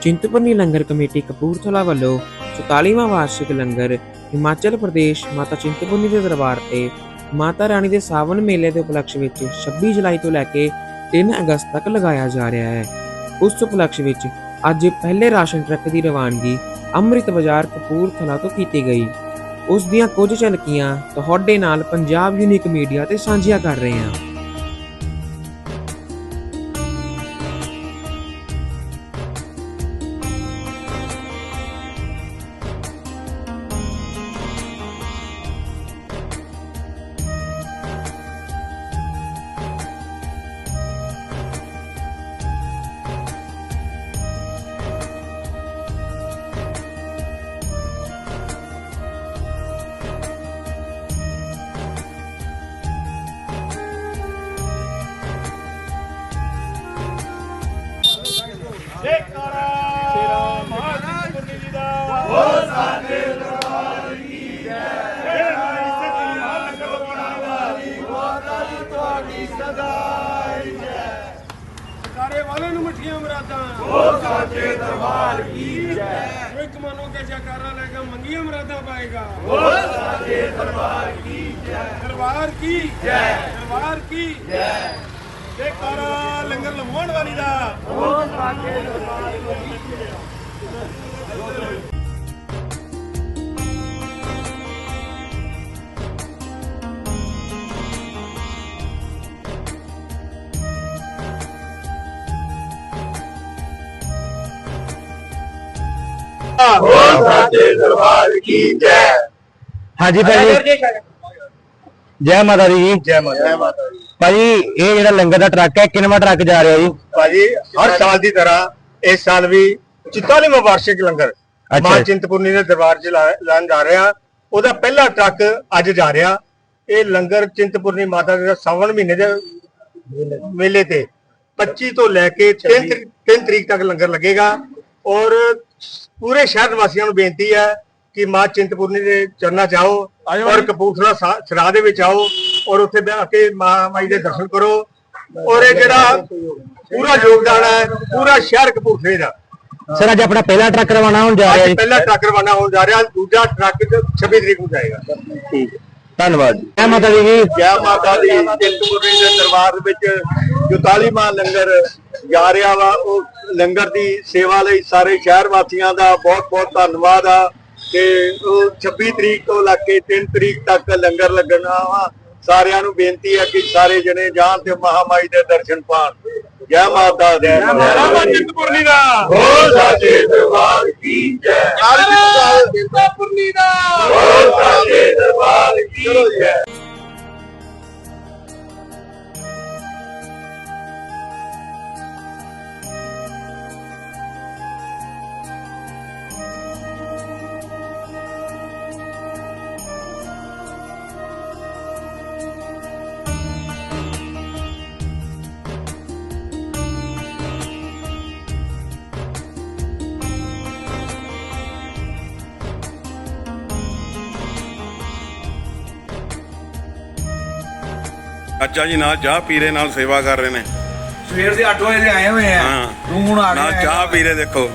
ਚਿੰਤਪੁਰਨੀ ਲੰਗਰ committee Kapurthala ਵੱਲੋਂ 44ਵਾਂ ਵਾਰਸ਼ਿਕ ਲੰਗਰ ਹਿਮਾਚਲ ਪ੍ਰਦੇਸ਼ ਮਾਤਾ ਚਿੰਤਪੁਰਨੀ ਦੇ ਦਰਬਾਰ ਤੇ ਮਾਤਾ ਰਾਣੀ ਦੇ ਸਾਵਨ ਮੇਲੇ ਦੇ ਉਪਲਕਸ਼ ਵਿੱਚ 26 ਜੁਲਾਈ ਤੋਂ ਲੈ ਕੇ 3 ਅਗਸਤ ਤੱਕ ਲਗਾਇਆ ਜਾ ਰਿਹਾ ਹੈ। ਉਸ ਉਪਲਕਸ਼ ਵਿੱਚ ਅੱਜ ਪਹਿਲੇ ਰਾਸ਼ਨ ਟਰੱਕ ਦੀ ਰਵਾਨਗੀ ਅੰਮ੍ਰਿਤ ਬਾਜ਼ਾਰ ਕਪੂਰਥਲਾ ਤੋਂ ਕੀਤੀ ਗਈ। ਉਸ ਦੀਆਂ ਕੁਝ ਝਲਕੀਆਂ ਤੁਹਾਡੇ ਨਾਲ ਪੰਜਾਬ ਯੂਨੀਕ ਮੀਡੀਆ ਤੇ ਸਾਂਝੀਆਂ ਕਰ ਰਹੇ ਹਾਂ। ਸਾਰੇ ਵਾਲੇ ਨੂੰ ਮਿੱਠੀਆਂ ਮਰਾਦਾਂ। ਹੋ ਸਾਡੇ ਦਰਬਾਰ ਕੀ ਜੈ। ਇੱਕ ਮਨੋ ਕੇ ਜੈਕਾਰਾ ਲੈ ਕੇ ਮੰਗੀਆਂ ਮਰਾਦਾਂ ਪਾਏਗਾ। ਹੋ ਸਾਡੇ ਦਰਬਾਰ ਕੀ ਜੈ। ਦਰਬਾਰ ਕੀ ਜੈ। ਦਰਬਾਰ ਕੀ ਜੈ। ਜੈਕਾਰਾ ਲੰਗਰ ਲਵਾਉਣ ਵਾਲੀ ਦਾ। ਸਾਡੇ ਦਰਬਾਰ ਕੀ ਜੈ। ਹਾਂਜੀ ਭਾਜੀ ਜੈ। ਮਾਤਾ ਦੀ ਜੀ। ਜੈ ਮਾਤਾ ਦੀ। ਭਾਜੀ ਇਹ ਜਿਹੜਾ ਲੰਗਰ ਦਾ ਟਰੱਕ ਹੈ ਕਿੰਨਵਾਂ ਟਰੱਕ ਜਾ ਰਿਹਾ ਜੀ? ਭਾਜੀ ਹਰ ਸਾਲ ਦੀ ਤਰ੍ਹਾਂ ਇਸ ਸਾਲ ਵੀ 44ਵਾਂ ਵਾਰਸ਼ਿਕ ਲੰਗਰ ਮਾਂ। ਚਿੰਤਪੁਰਨੀ ਦੇ ਦਰਬਾਰ 'ਚ ਲਾ- ਲਾਉਣ ਜਾ ਰਿਹਾ। ਉਹਦਾ ਪਹਿਲਾ ਟਰੱਕ ਅੱਜ ਜਾ ਰਿਹਾ। ਇਹ ਲੰਗਰ ਚਿੰਤਪੁਰਨੀ ਮਾਤਾ ਦੇ ਸਾਵਣ ਮਹੀਨੇ ਦੇ ਮੇਲੇ ਤੇ 25 ਤੋਂ ਲੈ ਕੇ 3 3 ਤਰੀਕ ਤੱਕ ਲੰਗਰ ਲੱਗੇਗਾ। ਔਰ ਪੂਰੇ ਸ਼ਹਿਰ ਵਾਸੀਆਂ ਨੂੰ ਬੇਨਤੀ ਹੈ ਕਿ ਮਾਂ ਚਿੰਤਪੁਰਨੀ ਦੇ ਚਰਨਾਂ 'ਚ ਆਓ ਔਰ ਕਪੂਰਥਲਾ ਸਾ- ਸਰਾਹ ਦੇ ਵਿੱਚ ਆਓ ਔਰ ਉੱਥੇ ਬਹਿ ਕੇ ਮਾਂ ਮਾਈ ਦੇ ਦਰਸ਼ਨ ਕਰੋ ਔਰ ਇਹ ਜਿਹੜਾ ਪੂਰਾ ਯੋਗਦਾਨ ਹੈ ਪੂਰਾ ਸ਼ਹਿਰ ਕਪੂਰਥਲੇ ਦਾ। ਸਰ ਅੱਜ ਆਪਣਾ ਪਹਿਲਾ ਟਰੱਕ ਰਵਾਨਾ ਹੋਣ ਜਾ ਰਿਹਾ ਅੱਜ ਜੀ। ਪਹਿਲਾ ਟਰੱਕ ਰਵਾਨਾ ਹੋਣ ਜਾ ਰਿਹਾ ਦੂਜਾ ਟਰੱਕ 26 ਤਰੀਕ ਨੂੰ ਜਾਏਗਾ। ਠੀਕ ਹੈ। ਧੰਨਵਾਦ ਜੀ। ਜੈ ਮਾਤਾ ਦੀ ਜੀ। ਜੈ ਮਾਤਾ ਦੀ। ਚਿੰਤਪੁਰਨੀ ਦੇ ਦਰਬਾਰ ਵਿੱਚ 44ਵਾਂ ਲੰਗਰ ਜਾ ਰਿਹਾ ਵਾ ਉਹ ਲੰਗਰ ਦੀ ਸੇਵਾ ਲਈ ਸਾਰੇ ਸ਼ਹਿਰ ਵਾਸੀਆਂ ਦਾ ਬਹੁਤ ਬਹੁਤ ਧੰਨਵਾਦ ਆ ਕਿ ਉਹ 26 ਤਰੀਕ ਤੋਂ ਲੈ ਕੇ 3 ਤਰੀਕ ਤੱਕ ਲੰਗਰ ਲੱਗਣਾ ਵਾ ਸਾਰਿਆਂ ਨੂੰ ਬੇਨਤੀ ਹੈ ਕਿ ਸਾਰੇ ਜਣੇ ਜਾਣ ਤੇ ਮਹਾਮਾਈ ਦੇ ਦਰਸ਼ਨ ਪਾਣ। ਜੈ ਮਾਤਾ ਦੀ। ਜੈ ਮਾਤਾ ਚਿੰਤਪੁਰਨੀ ਦਾ। ਹੋ ਸਾਡੇ ਦਰਬਾਰ ਕੀ ਜੈ। ਚਾਚਾ ਜੀ ਨਾਲ ਚਾਹ ਪੀਰੇ ਨਾਲ ਸੇਵਾ ਕਰ ਰਹੇ ਨੇ। ਸਵੇਰ ਦੇ 8 ਵਜੇ ਦੇ ਆਏ ਹੋਏ ਆ। ਹਾਂ। ਤੂੰ ਹੁਣ ਆ ਨਾਲ ਗਿਆ ਚਾਹ ਪੀਰੇ ਦੇਖੋ।